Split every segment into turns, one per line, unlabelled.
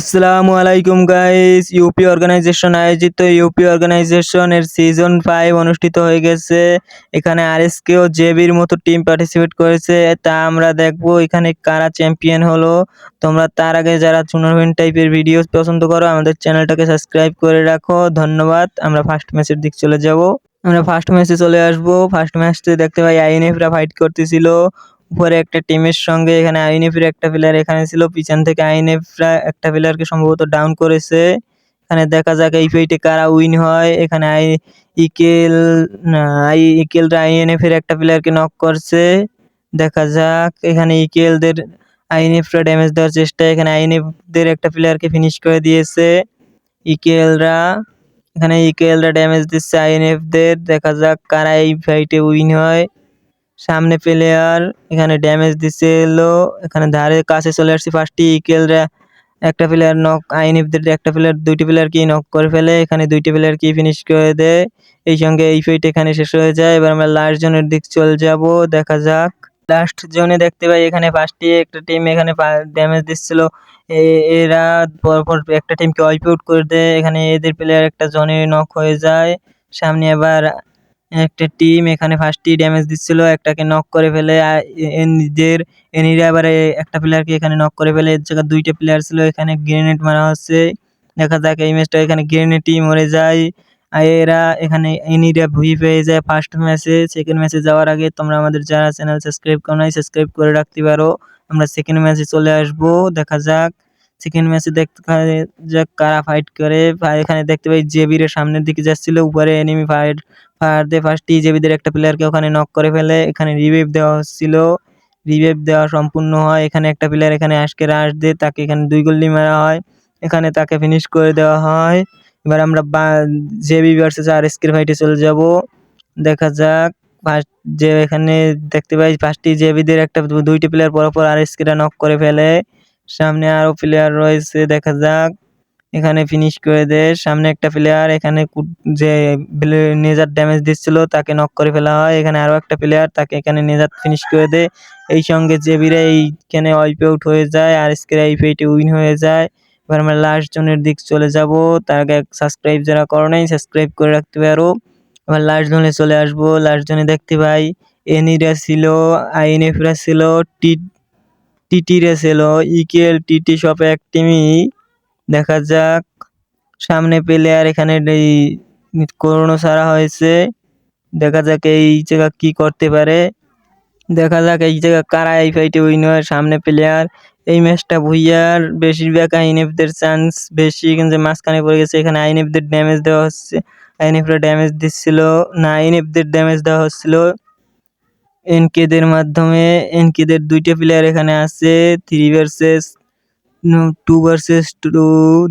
আসসালামু আলাইকুম guys UP organization আয়োজিত ইউপি অর্গানাইজেশনের সিজন ফাইভ অনুষ্ঠিত হয়ে গেছে। এখানে আরএসকে ও জেবির মতো টিম পার্টিসিপেট করেছে। তা আমরা দেখব এখানে কারা চ্যাম্পিয়ন হলো। তোমরা তার আগে যারা টুর্নামেন্ট টাইপের ভিডিও পছন্দ করো, আমাদের চ্যানেলটাকে সাবস্ক্রাইব করে রাখো। ধন্যবাদ। আমরা ফার্স্ট ম্যাচের দিক চলে যাব। আমরা ফার্স্ট ম্যাচে চলে আসব। ফার্স্ট ম্যাচে দেখতে পাই আইএনএফরা ফাইট করতেছিল। উপরে একটা টিমের সঙ্গে, এখানে আইএনএফের একটা প্লেয়ার এখানে ছিল, পিছন থেকে আইএনএফরা একটা প্লেয়ারকে সম্ভবত ডাউন করেছে। এখানে দেখা যাক এই ফাইটে কারা উইন হয়। এখানে আই, ইকেল আই, ইকেলরা আইএনএফ এর একটা প্লেয়ারকে নক করছে। দেখা যাক, এখানে ইকেলদের, আইএনএফরা ড্যামেজ দেওয়ার চেষ্টা, এখানে আইএনএফদের একটা প্লেয়ারকে ফিনিশ করে দিয়েছে। ইকেলরা, এখানে ইকেলরা ড্যামেজ দিচ্ছে আইএনএফদের। দেখা যাক কারা এই ফাইটে উইন হয়। সামনে প্লেয়ার এখানে ড্যামেজ দিচ্ছে এলো এখানে ধারে কাছে চলে আসছে ফার্স্টে ইকেলরা একটা প্লেয়ার নক আইনিফদের একটা প্লেয়ার দুইটি প্লেয়ার কি নক করে ফেলে, এখানে দুইটি প্লেয়ার কি ফিনিশ করে দেয়। এই সঙ্গে এই ফাইট এখানে শেষ হয়ে যায়। এবার আমরা লাস্ট জোনের দিক চলে যাব, দেখা যাক। লাস্ট জোনে দেখতে পাই এখানে ফার্স্টে একটা টিম এখানে ড্যামেজ দিচ্ছিল। এরা পরপর একটা টিমকে ওয়াইপ আউট করে দেয়। এখানে এদের প্লেয়ার একটা জনে নক হয়ে যায়। সামনে আবার একটা টিম এখানে ফার্স্টেই ড্যামেজ দিচ্ছিল, একটাকে নক করে ফেলে এদের, এনিরা এবারে একটা প্লেয়ারকে এখানে নক করে ফেলে জায়গায় দুইটা প্লেয়ার ছিল, এখানে গ্রেনেড মারা হচ্ছে। দেখা যাক এই ম্যাচটা এখানে গ্রেনেডই মরে যায়। আর এরা এখানে এনিরা ভুই পেয়ে যায় ফার্স্ট ম্যাচে সেকেন্ড ম্যাচে যাওয়ার আগে তোমরা আমাদের যারা চ্যানেল সাবস্ক্রাইব করো নাই সাবস্ক্রাইব করে রাখতে পারো। আমরা সেকেন্ড ম্যাচে চলে আসব, দেখা যাক। সেকেন্ড ম্যাচে দেখতে পাই যাক কারা ফাইট করে। এখানে দেখতে পাই জেবিরের সামনের দিকে যাচ্ছিল, উপরে এনিমি ফাইট ফায়ার দিয়ে ফার্স্টই জেবিদের একটা প্লেয়ারকে ওখানে নক করে ফেলে। এখানে রিভাইভ দেওয়া হচ্ছিল। রিভাইভ দেওয়া সম্পূর্ণ হয়। এখানে একটা প্লেয়ার এখানে আজকে রাশ দিয়ে তাকে এখানে দুই গোল্লি মারা হয়। এখানে তাকে ফিনিশ করে দেওয়া হয়। এবার আমরা জেবি ভার্সেস আর এসকের ফাইটে চলে যাব। দেখা যাক ফার্স্ট যে এখানে দেখতে পাই ফার্স্টই জেবিদের একটা দুইটি প্লেয়ার পরপর আর এসকেরা নক করে ফেলে। সামনে আরও প্লেয়ার রয়েছে, দেখা যাক। এখানে ফিনিশ করে দে। সামনে একটা প্লেয়ার এখানে কু- যে নেজার ড্যামেজ দিচ্ছিল, তাকে নক করে ফেলা হয়। এখানে আরও একটা প্লেয়ার তাকে এখানে নেজার ফিনিশ করে দেয় এই সঙ্গে জেবিরা এইখানে ওয়াইপ আউট হয়ে যায়, আর এসকেরা এই ফেটে উইন হয়ে যায়। এবার আমরা লাস্ট জোনের দিক চলে যাব। তার আগে সাবস্ক্রাইব যারা করো নাই সাবস্ক্রাইব করে রাখতে পারো। এবার লাস্ট জোনে চলে আসব। লাস্ট জোনে দেখতে পাই এনিরা ছিল আইএনএফরা ছিল টি টিটিরে ছিল ইকেএল টিটি সব এক টিমই দেখা যাক, সামনে প্লেয়ার এখানে এই করোনা সারা হয়েছে। দেখা যাক এই জায়গা কি করতে পারে। দেখা যাক এই জায়গা কারা এই ফাইটে উইন হয় সামনে প্লেয়ার এই ম্যাচটা ভুইয়ার বেশিরভাগ আইন আইএনএফদের চান্স বেশি, কিন্তু মাঝখানে পড়ে গেছে। এখানে আইন আইএনএফদের ড্যামেজ দেওয়া হচ্ছে। আইএনএফরা ড্যামেজ দিচ্ছিল। না আইন আইএনএফদের ড্যামেজ দেওয়া হচ্ছিল। এনকেদের মাধ্যমে, এনকেদের দুইটা প্লেয়ার এখানে আছে three versus two versus two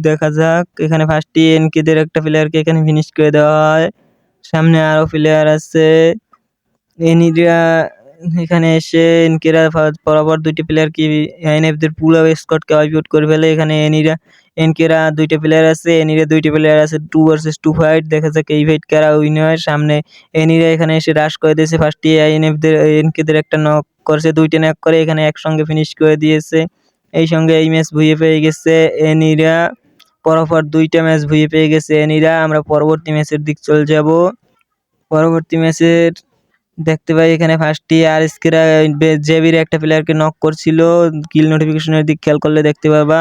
দেখা যাক। এখানে ফার্স্টে এনকেদের একটা প্লেয়ারকে এখানে ফিনিশ করে দেওয়া হয়। সামনে আরও প্লেয়ার আছে। এনিরা এখানে এসে এনকেরা বরাবর দুইটি প্লেয়ার কি আইএনএফদের পুরো স্কোয়াডকে আউট করে ফেলে। এখানে এনিরা, এনকেরা দুইটা প্লেয়ার আছে, এনিরা দুইটা প্লেয়ার আছে টু ভার্সেস টু ফাইট দেখা যাক এই ফাইট কারা উইন হয়। সামনে এনিরা এখানে এসে রাশ করে দিয়েছে। ফার্স্টে আইএনএফদের এনকেদের একটা নক করছে, দুইটা নক করে এখানে একসঙ্গে ফিনিশ করে দিয়েছে। এই সঙ্গে এই ম্যাচ ভুইয়ে পেয়ে গেছে এনিরা। পরপর দুইটা ম্যাচ ভুইয়ে পেয়ে গেছে এনিরা। আমরা পরবর্তী ম্যাচের দিক চলে যাব। পরবর্তী ম্যাচের দেখতে পাই এখানে ফার্স্টে আর এসকেরা জেবির একটা প্লেয়ারকে নক করছিল। কিল নোটিফিকেশনের দিক খেয়াল করলে দেখতে পাবা।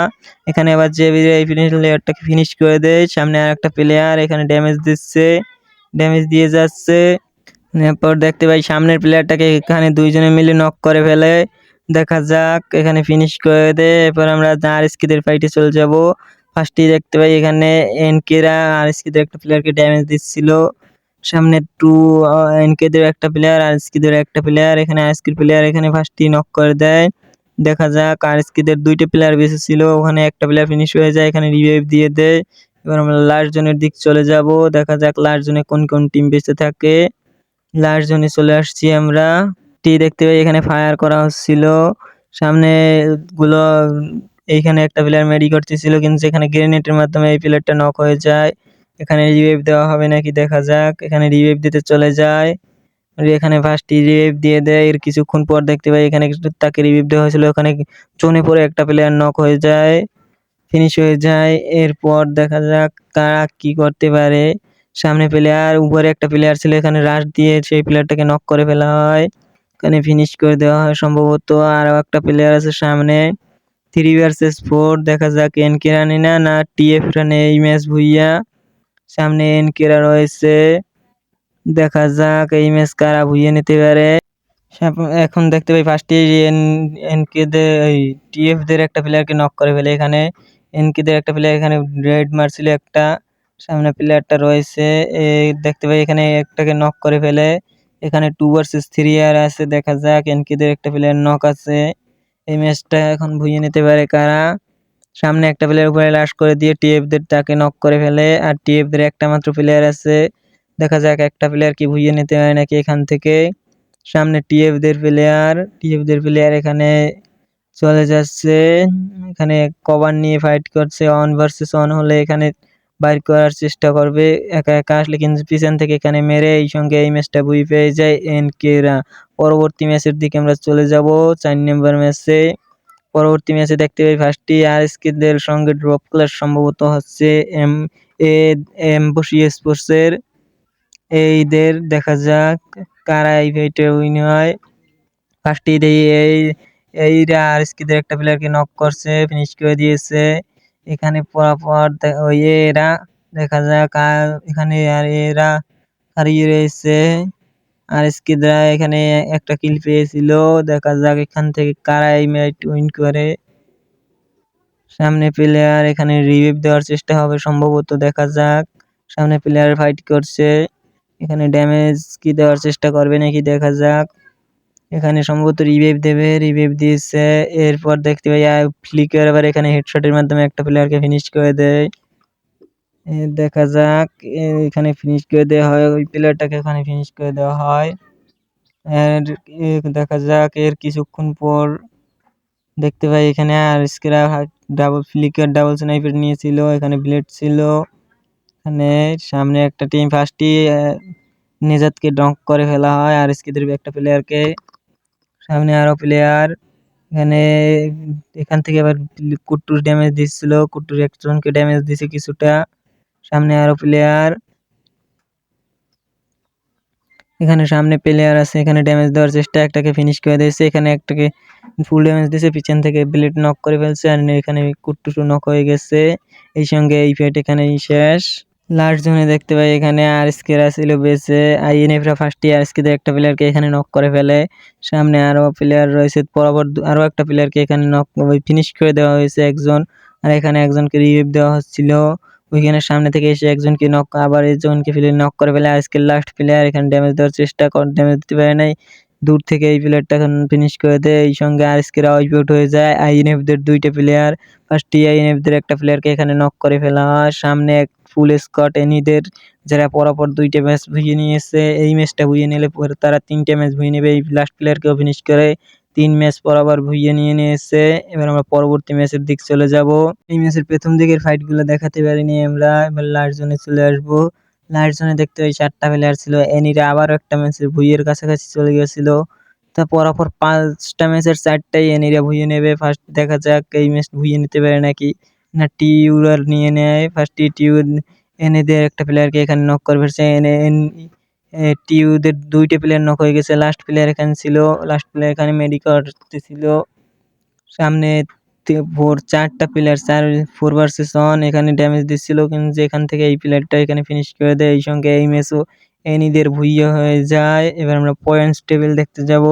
এখানে আবার জেবির এই ফিনিশ প্লেয়ারটাকে ফিনিশ করে দেয়। সামনে আর একটা প্লেয়ার এখানে ড্যামেজ দিচ্ছে ড্যামেজ দিয়ে যাচ্ছে। এরপর দেখতে পাই সামনের প্লেয়ারটাকে এখানে দুইজনে মিলে নক করে ফেলে। দেখা যাক, এখানে ফিনিশ করে দেয়। এরপর আমরা আর এসকিদের ফাইটে চলে যাব। ফার্স্টেই দেখতে পাই এখানে এনকেরা আর এসকিদের একটা প্লেয়ারকে ড্যামেজ দিচ্ছিল। সামনে টু এনকেদের একটা প্লেয়ার আর এসকিদের একটা প্লেয়ার এখানে আইসকির প্লেয়ার এখানে ফার্স্টই নক করে দেয়। দেখা যাক আর এসকিদের দুইটা প্লেয়ার বেঁচে ছিল, ওখানে একটা প্লেয়ার ফিনিশ হয়ে যায়, এখানে রিভাইভ দিয়ে দেয়। এবার আমরা লাস্ট জোনের দিক চলে যাব, দেখা যাক লাস্ট জোনে কোন কোন টিম বেঁচে থাকে। লাস্ট জোনে চলে আসছি আমরা। টি দেখতে পাই, এখানে ফায়ার করা হচ্ছিল। সামনে গুলো, এইখানে একটা প্লেয়ার মেডি করতেছিল, কিন্তু সেখানে গ্রেনেডের মাধ্যমে এই প্লেয়ারটা নক হয়ে যায়। এখানে রিভাইভ দেওয়া হবে নাকি দেখা যাক। এখানে রিভাইভ দিতে চলে যায়। এখানে ফার্স্ট রিভাইভ দিয়ে দেয়, এর কিছুক্ষণ পর দেখতে পাই এখানে তাকে রিভাইভ দেওয়া হয়েছিল। ওখানে চনে পরে একটা প্লেয়ার নক হয়ে যায় ফিনিশ হয়ে যায়। এরপর দেখা যাক কারা কি করতে পারে। সামনে প্লেয়ার উপরে একটা প্লেয়ার ছিল, এখানে রাশ দিয়ে সেই প্লেয়ারটাকে নক করে ফেলা হয়। এখানে ফিনিশ করে দেওয়া হয় সম্ভবত। আরও একটা প্লেয়ার আছে সামনে। থ্রি ভার্সেস ফোর দেখা যাক এনকে রানি না না টিএফ রানে এই ম্যাচ ভুইয়া। সামনে এনকেরা রয়েছে। দেখা যাক, এই ম্যাচ কারা ভুইয়ে নিতে পারে। এখন দেখতে পাই ফার্স্টে এন এনকে দের এই টিএফ দের একটা প্লেয়ারকে নক করে ফেলে এখানে। এনকে দের একটা প্লেয়ার এখানে রেড মারছিল একটা। সামনে প্লেয়ারটা রয়েছে এই দেখতে পাই এখানে একটাকে নক করে ফেলে। এখানে টু ভার্সেস থ্রি আর আছে, দেখা যাক এনকে দের একটা প্লেয়ার নক আছে। এই ম্যাচটা এখন ভুইয়ে নিতে পারে কারা। সামনে একটা প্লেয়ার উপরে লাশ করে দিয়ে টিএফ দের তাকে নক করে ফেলে। আর টিএফ দের একটা মাত্র প্লেয়ার আছে। দেখা যাক একটা প্লেয়ার কি ভুইয়ে নিতে হয় নাকি এখান থেকে। সামনে টিএফ দের প্লেয়ার টিএফ দের প্লেয়ার এখানে চলে যাচ্ছে। এখানে কভার নিয়ে ফাইট করছে অন ভার্সেস অন হলে এখানে বাইর করার চেষ্টা করবে। একা একা আসলে কিন্তু পিছন থেকে এখানে মেরে এই সঙ্গে এই ম্যাচটা বুই পেয়ে যায় এন কেরা পরবর্তী ম্যাচের দিকে আমরা চলে যাব, চার নম্বর ম্যাচে পরবর্তী ম্যাচে দেখতে পাই ফার্স্টে আর দের সঙ্গে ড্রপ ক্লাস সম্ভবত হচ্ছে এম, এ, এম বসি স্পোর্টসের এইদের দেখা যাক কারা এই ফাইটে উইন হয়। ফার্স্টে এই এই, এইরা আর দের একটা প্লেয়ারকে নক করছে ফিনিশ করে দিয়েছে। এখানে পরপর ওই এরা দেখা যাক আর এখানে আর এরা হারিয়ে রয়েছে। আর এসকিদরা এখানে একটা কিল পেয়েছিল। দেখা যাক এখান থেকে কারা এই ম্যাচ উইন করে। সামনে প্লেয়ার এখানে রিভিভ দেওয়ার চেষ্টা হবে সম্ভবত, দেখা যাক। সামনে প্লেয়ার ফাইট করছে। এখানে ড্যামেজ কি দেওয়ার চেষ্টা করবে নাকি, দেখা যাক। এখানে সম্ভবত রিভাইভ দেবে রিভাইভ দিয়েছে। এরপর দেখতে পাই ফ্লিকার আবার এখানে হেডশটের মাধ্যমে একটা প্লেয়ারকে ফিনিশ করে দেয়। এ, দেখা যাক, এ, এখানে ফিনিশ করে দেওয়া হয়, ওই প্লেয়ারটাকে এখানে ফিনিশ করে দেওয়া হয়। আর, এ, দেখা যাক, এর কিছুক্ষণ পর দেখতে পাই এখানে আর স্কেরা ডাবল ফ্লিকার ডাবল স্নাইপার নিয়েছিল, এখানে ব্লেড ছিল। এখানে সামনে একটা টিম ফার্স্টই নিজাতকে ডঙ্ক করে ফেলা হয়, আর স্কিদের একটা প্লেয়ারকে সামনে আরও প্লেয়ার এখানে এখান থেকে আবার কুট্টুর ড্যামেজ দিচ্ছিল, কুট্টুর একজনকে ড্যামেজ দিছে কিছুটা। সামনে আরও প্লেয়ার এখানে সামনে প্লেয়ার আছে, এখানে ড্যামেজ দেওয়ার চেষ্টা, একটাকে ফিনিশ করে দিয়েছে, এখানে একটাকে ফুল ড্যামেজ দিয়েছে, পিছন থেকে ব্লেড নক করে ফেলছে, আর এখানে কুট্টুসু নক হয়ে গেছে। এই সঙ্গে এই ফাইট এখানেই শেষ। লাস্ট জোনে দেখতে পাই এখানে আর স্কেরা ছিল বেঁচে। আইএনএফরা ফার্স্ট ইয়ার স্কেদের একটা প্লেয়ারকে এখানে নক করে ফেলে। সামনে আরও প্লেয়ার রয়েছে পরপর দু- আরও একটা প্লেয়ারকে এখানে নক ফিনিশ করে দেওয়া হয়েছে একজন। আর এখানে একজনকে রিভিভ দেওয়া হচ্ছিল। ওইখানে সামনে থেকে এসে একজনকে নক আবার একজনকে ফেলে নক করে ফেলে আজকের লাস্ট প্লেয়ার এখানে ড্যামেজ দেওয়ার চেষ্টা কর ড্যামেজ দিতে পারে নাই। দূর থেকে এই প্লেয়ারটা এখন ফিনিশ করে দেয়। এই সঙ্গে আজকের আউট আউট হয়ে যায়। আইএনএফ দের দুইটা প্লেয়ার ফার্স্ট আইএনএফ দের একটা প্লেয়ারকে এখানে নক করে ফেলা হয়। সামনে এক ফুল স্কট এনিদের, যারা পরপর দুইটা ম্যাচ ভুইয়ে নিয়েছে, এই ম্যাচটা ভুইয়ে নিলে পরে তারা তিনটা ম্যাচ ভুইয়ে নেবে। এই লাস্ট প্লেয়ারকেও ফিনিশ করে। তিন ম্যাচ পরপর ভুইয়ে নিয়ে নিয়েছে। এবার আমরা পরবর্তী ম্যাচের দিক চলে যাব। এই ম্যাচের প্রথম দিকের ফাইটগুলো দেখাতে পারিনি আমরা। এবার লাস্ট জোনে চলে আসব। লাস্ট জোনে দেখতে পাই চারটা প্লেয়ার ছিল। এনিরা আবারও একটা ম্যাচের ভুইয়ের কাছাকাছি চলে গেছিল। তা পরপর পাঁচটা ম্যাচের চারটাই এনিরা ভুইয়ে নেবে। ফার্স্ট দেখা যাক এই ম্যাচ ভুইয়ে নিতে পারে নাকি না টিউরার নিয়ে নেয়। ফার্স্ট টিউ এনেদের একটা প্লেয়ারকে এখানে নক করে ফেলছে। এনে এন টিউদের দুইটা প্লেয়ার নক হয়ে গেছে। লাস্ট প্লেয়ার এখানে ছিল লাস্ট প্লেয়ার এখানে মেডিকেল ছিল। সামনে ফোর চারটা প্লেয়ার চার ফোর ভার্সেস ওয়ান এখানে ড্যামেজ দিচ্ছিল। কিন্তু যেখান থেকে এই প্লেয়ারটা এখানে ফিনিশ করে দেয়, এই সঙ্গে এই ম্যাচও এনিদের ভুইয়া হয়ে যায়। এবার আমরা পয়েন্টস টেবিল দেখতে যাব।